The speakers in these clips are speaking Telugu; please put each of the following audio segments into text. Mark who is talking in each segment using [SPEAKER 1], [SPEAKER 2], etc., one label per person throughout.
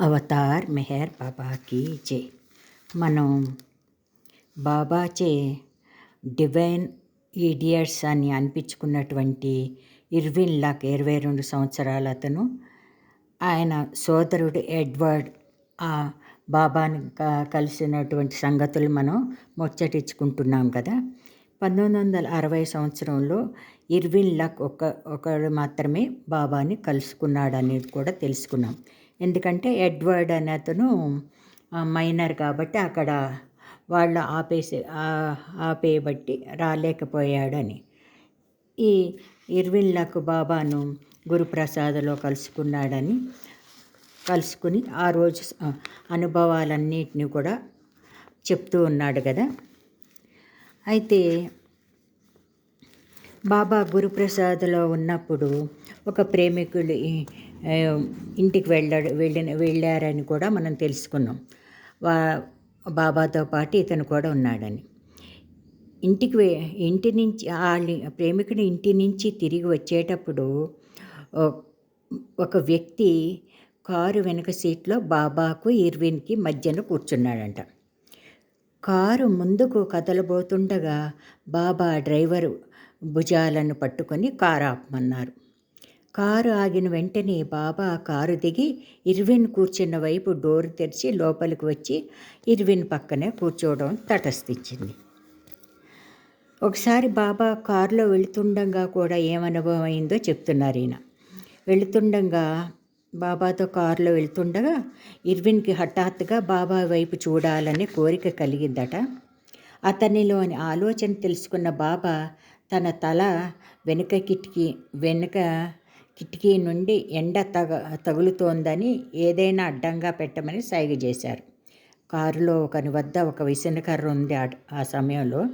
[SPEAKER 1] అవతార్ మెహర్ బాబాకి జే. మనం బాబాచే డివైన్ ఈడియట్స్ అని అనిపించుకున్నటువంటి ఇర్విన్ లాక్ ఇరవై రెండు సంవత్సరాల అతను. ఆయన సోదరుడు ఎడ్వర్డ్ ఆ బాబాని కలిసినటువంటి సంగతులు మనం ముచ్చటించుకుంటున్నాం కదా. పంతొమ్మిది వందల అరవై సంవత్సరంలో ఇర్విన్ లక్ ఒక ఒకడు మాత్రమే బాబాని కలుసుకున్నాడు అనేది కూడా తెలుసుకున్నాం. ఎందుకంటే ఎడ్వర్డ్ అనే అతను మైనర్ కాబట్టి అక్కడ వాళ్ళు ఆపేసి ఆపేయబట్టి రాలేకపోయాడని. ఈ ఇర్విన్లకు బాబాను గురుప్రసాదలో కలుసుకున్నాడని కలుసుకుని ఆ రోజు అనుభవాలన్నిటిని కూడా చెప్తూ ఉన్నాడు కదా. అయితే బాబా గురుప్రసాద్లో ఉన్నప్పుడు ఒక ప్రేమికులు ఈ- ఇంటికి వెళ్ళాడు వెళ్ళిన వెళ్ళారని కూడా మనం తెలుసుకున్నాం. వా బాబాతో పాటు ఇతను కూడా ఉన్నాడని. ఇంటికి వే- ఇంటి నుంచి వాళ్ళ ప్రేమికుడు ఇంటి నుంచి తిరిగి వచ్చేటప్పుడు ఒక వ్యక్తి కారు వెనుక సీట్లో బాబాకు ఇర్విన్కి మధ్యన కూర్చున్నాడంట. కారు ముందుకు కదలబోతుండగా బాబా డ్రైవరు భుజాలను పట్టుకొని కారు ఆపమన్నారు. కారు ఆగిన వెంటనే బాబా కారు దిగి ఇర్విన్ కూర్చున్న వైపు డోర్ తెరిచి లోపలికి వచ్చి ఇర్విన్ పక్కనే కూర్చోవడం తటస్థించింది. ఒకసారి బాబా కారులో వెళుతుండగా కూడా ఏమనుభవం అయిందో చెప్తున్నారు ఈయన. వెళుతుండగా బాబాతో కారులో వెళ్తుండగా ఇర్విన్కి హఠాత్తుగా బాబా వైపు చూడాలనే కోరిక కలిగిందట. అతనిలోని ఆలోచన తెలుసుకున్న బాబా తన తల వెనుక కిటికీ వెనుక కిటికీ నుండి ఎండ తగ తగులుతోందని ఏదైనా అడ్డంగా పెట్టమని సైగ చేశారు. కారులో ఒకని వద్ద ఒక విసనకర్ర ఉంది ఆ- ఆ సమయంలో.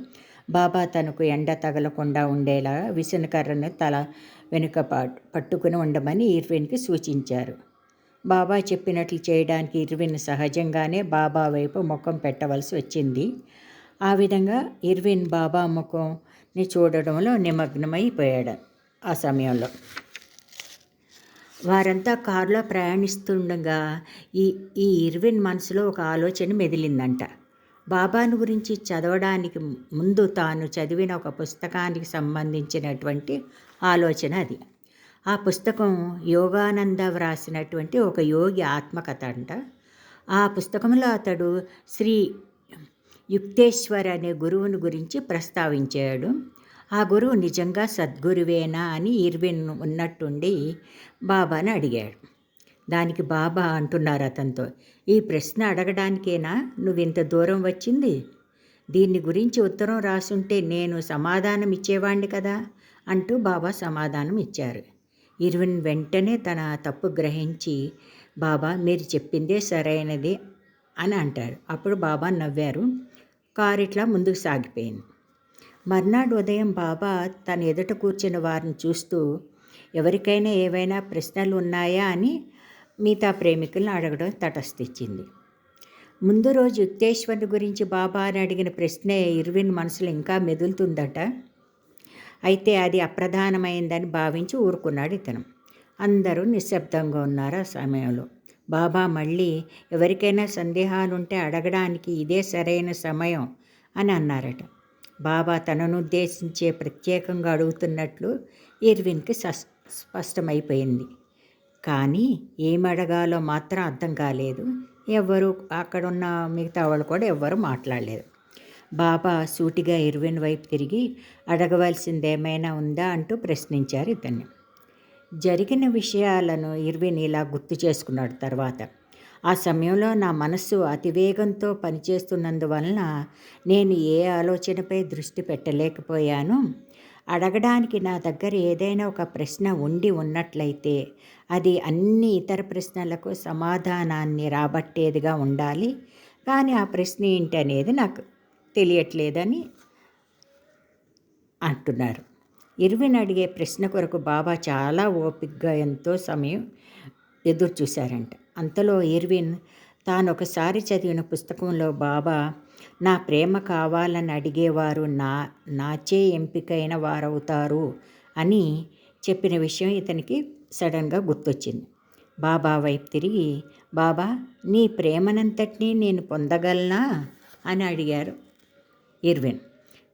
[SPEAKER 1] బాబా తనకు ఎండ తగలకుండా ఉండేలా విసనకర్రను తల వెనుక పట్టుకుని ఉండమని ఇర్విన్కి సూచించారు. బాబా చెప్పినట్లు చేయడానికి ఇర్విన్ సహజంగానే బాబా వైపు ముఖం పెట్టవలసి వచ్చింది. ఆ విధంగా ఇర్విన్ బాబా ముఖంని చూడడంలో నిమగ్నమైపోయాడు ఆ సమయంలో. వారంతా కారులో ప్రయాణిస్తుండగా ఈ ఈ ఇర్విన్ మనసులో ఒక ఆలోచన మెదిలిందంట. బాబాను గురించి చదవడానికి ముందు తాను చదివిన ఒక పుస్తకానికి సంబంధించినటువంటి ఆలోచన అది. ఆ పుస్తకం యోగానంద వ్రాసినటువంటి ఒక యోగి ఆత్మకథ అంట. ఆ పుస్తకంలో అతడు శ్రీ యుక్తేశ్వర్ అనే గురువుని గురించి ప్రస్తావించాడు. ఆ గురువు నిజంగా సద్గురువేనా అని ఇర్విన్ ఉన్నట్టుండి బాబాని అడిగాడు. దానికి బాబా అంటున్నారు అతనితో ఈ ప్రశ్న అడగడానికేనా? నువ్వు ఇంత దూరం వచ్చింది? దీన్ని గురించి ఉత్తరం రాసుంటే నేను సమాధానం ఇచ్చేవాణ్ణి కదా? అంటూ బాబా సమాధానం ఇచ్చారు. ఇర్విన్ వెంటనే తన తప్పు గ్రహించి బాబా మీరు చెప్పిందే సరైనది అని అంటారు. అప్పుడు బాబా నవ్వారు. కారు ఇట్లా ముందుకు సాగిపోయింది. మర్నాడు ఉదయం బాబా తన ఎదుట కూర్చున్న వారిని చూస్తూ ఎవరికైనా ఏవైనా ప్రశ్నలు ఉన్నాయా అని మిగతా ప్రేమికులను అడగడం తటస్థించింది ముందు రోజు యుక్తేశ్వరుని గురించి బాబా అని అడిగిన ప్రశ్నే ఇర్విన్ మనసులో ఇంకా మెదులుతుందట. అయితే అది అప్రధానమైందని భావించి ఊరుకున్నాడు ఇతను. అందరూ నిశ్శబ్దంగా ఉన్నారు ఆ సమయంలో. బాబా మళ్ళీ ఎవరికైనా సందేహాలుంటే అడగడానికి ఇదే సరైన సమయం అని అన్నారట. బాబా తనను ఉద్దేశించే ప్రత్యేకంగా అడుగుతున్నట్లు ఇర్విన్కి స్పష్టమైపోయింది. కానీ ఏమడగాలో అడగాలో మాత్రం అర్థం కాలేదు. ఎవ్వరు అక్కడున్న మిగతా వాళ్ళు కూడా ఎవ్వరూ మాట్లాడలేదు. బాబా సూటిగా ఇర్విన్ వైపు తిరిగి అడగవలసింది ఏమైనా ఉందా అంటూ ప్రశ్నించారు ఇతన్ని. జరిగిన విషయాలను ఇర్విన్ ఇలా గుర్తు చేసుకున్నాడు తర్వాత. ఆ సమయంలో నా మనస్సు అతివేగంతో పనిచేస్తున్నందువలన నేను ఏ ఆలోచనపై దృష్టి పెట్టలేకపోయాను. అడగడానికి నా దగ్గర ఏదైనా ఒక ప్రశ్న ఉండి ఉన్నట్లయితే అది అన్ని ఇతర ప్రశ్నలకు సమాధానాన్ని రాబట్టేదిగా ఉండాలి. కానీ ఆ ప్రశ్న ఏంటి అనేది నాకు తెలియట్లేదని అంటున్నారు. ఇర్విన్ అడిగే ప్రశ్న కొరకు బాబా చాలా ఓపికగా ఎంతో సమయం ఎదురు చూశారంట అంతలో ఇర్విన్ తానొకసారి చదివిన పుస్తకంలో బాబా నా ప్రేమ కావాలని అడిగేవారు నా నాచే ఎంపికైన వారవుతారు అని చెప్పిన విషయం ఇతనికి సడన్గా గుర్తొచ్చింది. బాబా వైపు తిరిగి బాబా నీ ప్రేమనంతటినీ నేను పొందగలనా? అని అడిగారు ఇర్విన్.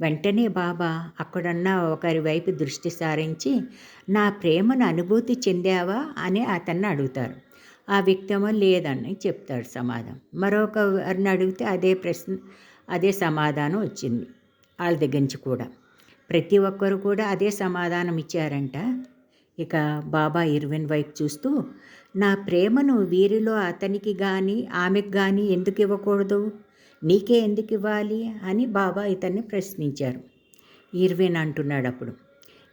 [SPEAKER 1] వెంటనే బాబా అక్కడున్న ఒకరి వైపు దృష్టి సారించి నా ప్రేమను అనుభూతి చెందావా? అని అతన్ని అడుగుతారు. ఆ వ్యక్తమో లేదని చెప్తాడు సమాధానం. మరొక వారిని అడిగితే అదే ప్రశ్న అదే సమాధానం వచ్చింది వాళ్ళ దగ్గర నుంచి కూడా. ప్రతి ఒక్కరు కూడా అదే సమాధానం ఇచ్చారంట. ఇక బాబా ఇర్విన్ వైపు చూస్తూ నా ప్రేమను వీరిలో అతనికి కానీ ఆమెకు కానీ ఎందుకు ఇవ్వకూడదు? నీకే ఎందుకు ఇవ్వాలి? అని బాబా ఇతన్ని ప్రశ్నించారు. ఇర్విన్ అంటున్నాడు అప్పుడు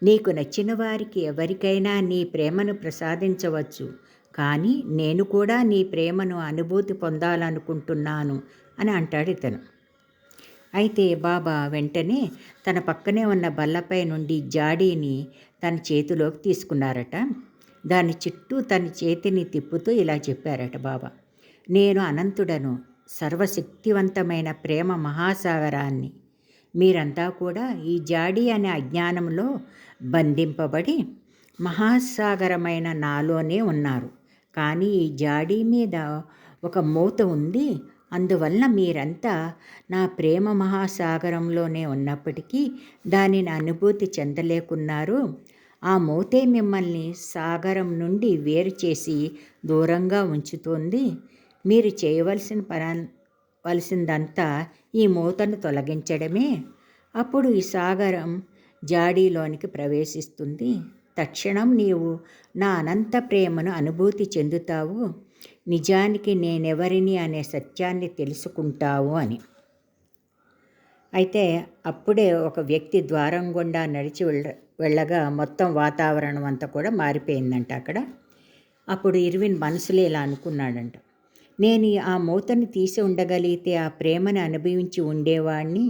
[SPEAKER 1] నీకు నచ్చిన వారికి ఎవరికైనా నీ ప్రేమను ప్రసాదించవచ్చు. కానీ నేను కూడా నీ ప్రేమను అనుభూతి పొందాలనుకుంటున్నాను అని అంటాడు ఇతను. అయితే బాబా వెంటనే తన పక్కనే ఉన్న బల్లపై నుండి జాడీని తన చేతిలోకి తీసుకున్నారట. దాని చుట్టూ తన చేతిని తిప్పుతూ ఇలా చెప్పారట బాబా నేను అనంతుడను సర్వశక్తివంతమైన ప్రేమ మహాసాగరాన్ని. మీరంతా కూడా ఈ జాడీ అనే అజ్ఞానంలో బంధింపబడి మహాసాగరమైన నాలోనే ఉన్నారు. కానీ ఈ జాడీ మీద ఒక మూత ఉంది. అందువలన మీరంతా నా ప్రేమ మహాసాగరంలోనే ఉన్నప్పటికీ దానిని అనుభూతి చెందలేకున్నారు. ఆ మూతే మిమ్మల్ని సాగరం నుండి వేరు చేసి దూరంగా ఉంచుతోంది. మీరు చేయవలసిన పనవలసిందంతా ఈ మూతను తొలగించడమే. అప్పుడు ఈ సాగరం జాడీలోనికి ప్రవేశిస్తుంది. తక్షణం నీవు నా అనంత ప్రేమను అనుభూతి చెందుతావు. నిజానికి నేనెవరిని అనే సత్యాన్ని తెలుసుకుంటావు అని. అయితే అప్పుడే ఒక వ్యక్తి ద్వారం గుండా నడిచి వెళ్ళ వెళ్ళగా మొత్తం వాతావరణం అంతా కూడా మారిపోయిందంట అక్కడ. అప్పుడు ఇర్విన్ మనసులో ఇలా అనుకున్నాడంట. నేను ఆ మూతని తీసి ఉండగలిగితే ఆ ప్రేమను అనుభవించి ఉండేవాడిని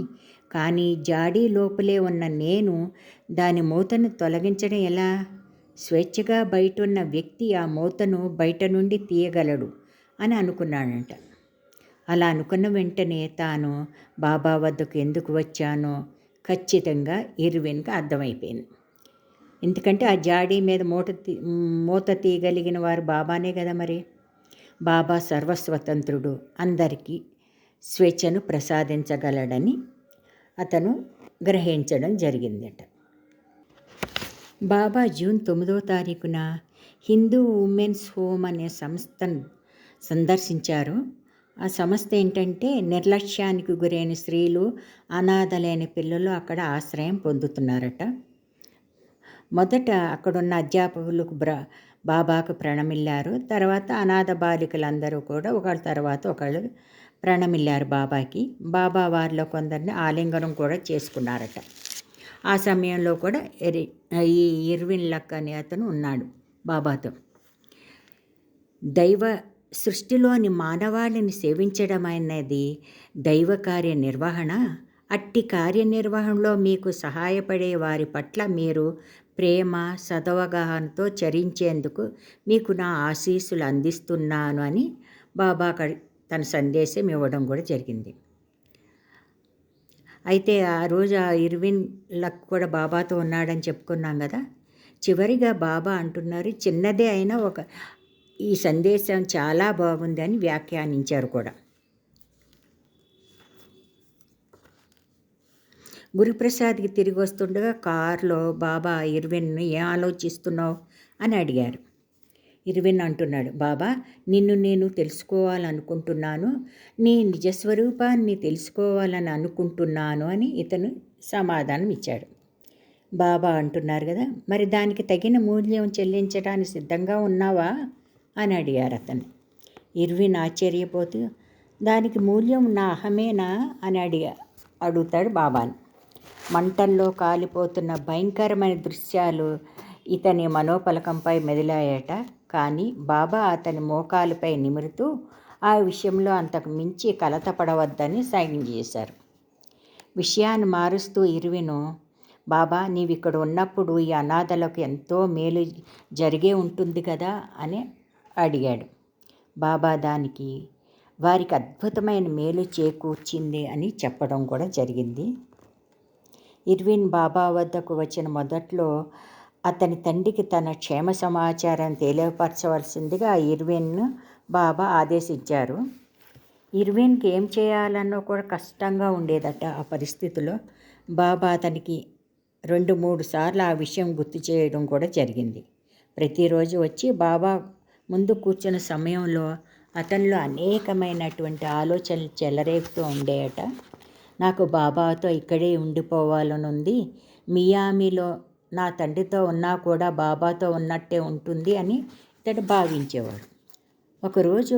[SPEAKER 1] కానీ జాడీ లోపలే ఉన్న నేను దాని మూతను తొలగించడం ఎలా? స్వేచ్ఛగా బయట ఉన్న వ్యక్తి ఆ మూతను బయట నుండి తీయగలడు అని అనుకున్నాడంట. అలా అనుకున్న వెంటనే తాను బాబా వద్దకు ఎందుకు వచ్చానో ఖచ్చితంగా ఇర్విన్కి అర్థమైపోయింది. ఎందుకంటే ఆ జాడీ మీద మూట తీ మూత తీయగలిగిన వారు బాబానే కదా మరి. బాబా సర్వస్వతంత్రుడు. అందరికీ స్వేచ్ఛను ప్రసాదించగలడని అతను గ్రహించడం జరిగిందట. బాబా జూన్ తొమ్మిదో తారీఖున హిందూ ఉమెన్స్ హోమ్ అనే సంస్థను సందర్శించారు. ఆ సంస్థ ఏంటంటే నిర్లక్ష్యానికి గురైన స్త్రీలు అనాథలైన పిల్లలు అక్కడ ఆశ్రయం పొందుతున్నారట. మొదట అక్కడున్న అధ్యాపకులకు బ్ర బాబాకు ప్రణమిల్లారు. తర్వాత అనాథ బాలికలందరూ కూడా ఒకళ్ళ తర్వాత ఒకళ్ళు ప్రణమిల్లారు బాబాకి. బాబా వారిలో కొందరిని ఆలింగనం కూడా చేసుకున్నారట. ఆ సమయంలో కూడా ఎరి ఈ ఇర్విన్ లక్ అనే అతను ఉన్నాడు బాబాతో. దైవ సృష్టిలోని మానవాళిని సేవించడం అనేది దైవ కార్య నిర్వహణ అట్టి కార్యనిర్వహణలో మీకు సహాయపడే వారి పట్ల మీరు ప్రేమ సదవగాహనతో చరించేందుకు మీకు నా ఆశీస్సులు అందిస్తున్నాను అని బాబా తన సందేశం ఇవ్వడం కూడా జరిగింది. అయితే ఆ రోజు ఆ ఇర్విన్ లక్ కూడా బాబాతో ఉన్నాడని చెప్పుకున్నాం కదా. చివరిగా బాబా అంటున్నారు చిన్నదే అయినా ఒక ఈ సందేశం చాలా బాగుంది అని వ్యాఖ్యానించారు కూడా. గురుప్రసాద్కి తిరిగి వస్తుండగా కారులో బాబా ఇర్విన్ను ఏం ఆలోచిస్తున్నావు? అని అడిగారు. ఇర్విన్ అంటున్నాడు బాబా నిన్ను నేను తెలుసుకోవాలనుకుంటున్నాను. నీ నిజస్వరూపాన్ని తెలుసుకోవాలని అనుకుంటున్నాను అని ఇతను సమాధానం ఇచ్చాడు బాబా అంటున్నారు కదా మరి దానికి తగిన మూల్యం చెల్లించడానికి సిద్ధంగా ఉన్నావా? అని అడిగారు అతను. ఇర్విన్ ఆశ్చర్యపోతూ దానికి మూల్యం నా అహమేనా? అని అడిగా అడుగుతాడు బాబాని. మంటల్లో కాలిపోతున్న భయంకరమైన దృశ్యాలు ఇతని మనోపలకంపై మెదిలాయట. కానీ బాబా అతని మోకాలుపై నిమురుతూ ఆ విషయంలో అంతకు మించి కలతపడవద్దని సైన్ చేశారు. విషయాన్ని మారుస్తూ ఇరువిను. బాబా నీవిక్కడ ఇక్కడ ఉన్నప్పుడు ఈ అనాథలకు ఎంతో మేలు జరిగే ఉంటుంది కదా అని అడిగాడు. బాబా దానికి వారికి అద్భుతమైన మేలు చేకూర్చింది అని చెప్పడం కూడా జరిగింది. ఇర్విన్ బాబా వద్దకు వచ్చిన మొదట్లో అతని తండ్రికి తన క్షేమ సమాచారం తెలియపరచవలసిందిగా ఇర్విన్ను బాబా ఆదేశించారు. ఇర్విన్కి ఏం చేయాలన్నో కూడా కష్టంగా ఉండేదట ఆ పరిస్థితిలో. బాబా అతనికి రెండు మూడు సార్లు ఆ విషయం గుర్తు చేయడం కూడా జరిగింది. ప్రతిరోజు వచ్చి బాబా ముందు కూర్చున్న సమయంలో అతనిలో అనేకమైనటువంటి ఆలోచనలు చెలరేపుతూ ఉండేయట. నాకు బాబాతో ఇక్కడే ఉండిపోవాలనుంది. మియామిలో నా తండ్రితో ఉన్నా కూడా బాబాతో ఉన్నట్టే ఉంటుంది అని ఇతడు భావించేవాడు. ఒకరోజు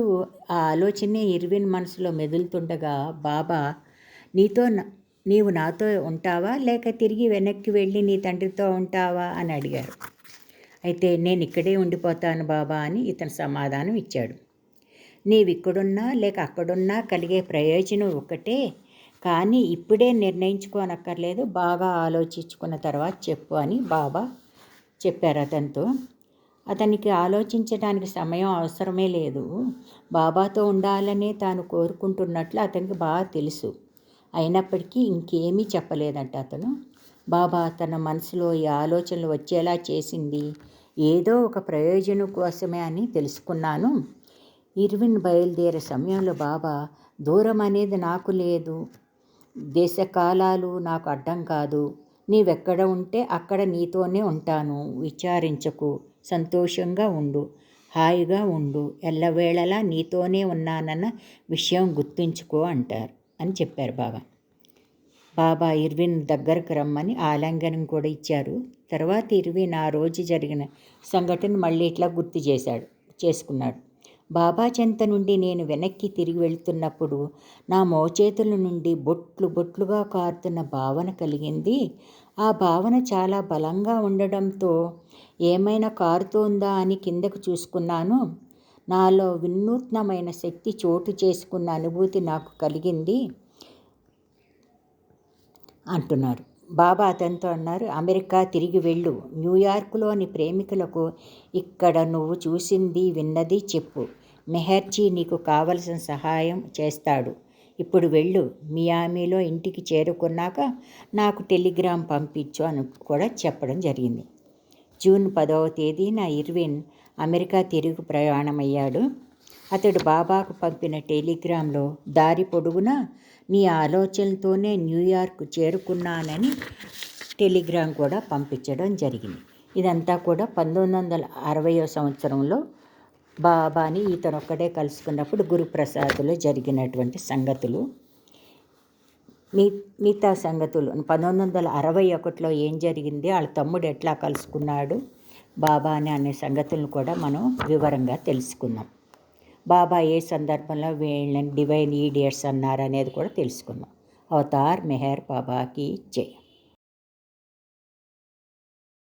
[SPEAKER 1] ఆ ఆలోచనే ఇర్విన్ మనసులో మెదులుతుండగా బాబా నీతో నీవు నాతో ఉంటావా? లేక తిరిగి వెనక్కి వెళ్ళి నీ తండ్రితో ఉంటావా? అని అడిగారు అయితే నేను ఇక్కడే ఉండిపోతాను బాబా అని ఇతను సమాధానం ఇచ్చాడు. నీవిక్కడున్నా లేక అక్కడున్నా కలిగే ప్రయోజనం ఒకటే కానీ ఇప్పుడే నిర్ణయించుకోనక్కర్లేదు బాగా ఆలోచించుకున్న తర్వాత చెప్పు అని బాబా చెప్పారు అతనితో. అతనికి ఆలోచించడానికి సమయం అవసరమే లేదు. బాబాతో ఉండాలనే తాను కోరుకుంటున్నట్లు అతనికి బాగా తెలుసు. అయినప్పటికీ ఇంకేమీ చెప్పలేదంట అతను. బాబా తన మనసులో ఈ ఆలోచనలు వచ్చేలా చేసింది. ఏదో ఒక ప్రయోజనం కోసమే అని తెలుసుకున్నాను. ఇర్విన్ బయలుదేరే సమయంలో బాబా దూరం అనేది నాకు లేదు. దేశకాలాలు నాకు అడ్డం కాదు. నీవెక్కడ ఉంటే అక్కడ నీతోనే ఉంటాను. విచారించకు. సంతోషంగా ఉండు. హాయిగా ఉండు. ఎల్లవేళలా నీతోనే ఉన్నానన్న విషయం గుర్తుంచుకో అంటారు అని చెప్పారు బాబా. బాబా ఇర్విన్ దగ్గరకు రమ్మని ఆలింగనం కూడా ఇచ్చారు. తర్వాత ఇర్విన్ ఆ రోజు జరిగిన సంఘటన మళ్ళీ ఇట్లా గుర్తు చేశాడు చేసుకున్నాడు. బాబా చెంత నుండి నేను వెనక్కి తిరిగి వెళ్తున్నప్పుడు నా మోచేతుల నుండి బొట్లు బొట్లుగా కారుతున్న భావన కలిగింది. ఆ భావన చాలా బలంగా ఉండడంతో ఏమైనా కారుతోందా అని కిందకు చూసుకున్నాను. నాలో వినూత్నమైన శక్తి చోటు చేసుకున్న అనుభూతి నాకు కలిగింది అంటున్నారు బాబా అతనితో అన్నారు అమెరికా తిరిగి వెళ్ళు. న్యూయార్క్లోని ప్రేమికులకు ఇక్కడ నువ్వు చూసింది విన్నది చెప్పు. మెహర్జీ నీకు కావలసిన సహాయం చేస్తాడు. ఇప్పుడు వెళ్ళు మియామిలో ఇంటికి చేరుకున్నాక నాకు టెలిగ్రామ్ పంపించు అని కూడా చెప్పడం జరిగింది. జూన్ పదవ తేదీన ఇర్విన్ అమెరికా తిరుగు ప్రయాణమయ్యాడు. అతడు బాబాకు పంపిన టెలిగ్రామ్లో దారి పొడుగునా నీ ఆలోచనలతోనే న్యూయార్క్ చేరుకున్నానని టెలిగ్రామ్ కూడా పంపించడం జరిగింది. ఇదంతా కూడా పంతొమ్మిది వందల అరవయో సంవత్సరంలో బాబాని ఇతను ఒక్కడే కలుసుకున్నప్పుడు గురుప్రసాద్లో జరిగినటువంటి సంగతులు. మీ మిగతా సంగతులు. పంతొమ్మిది వందల అరవై ఒకటిలో ఏం జరిగింది? వాళ్ళ తమ్ముడు ఎట్లా కలుసుకున్నాడు? బాబాని అనే సంగతులను కూడా మనం వివరంగా తెలుసుకుందాం. బాబా ఏ సందర్భంలో వీళ్ళని డివైన్ ఈడియట్స్ అన్నారు అనేది కూడా తెలుసుకుందాం. అవతార్ మెహర్ బాబాకి జై.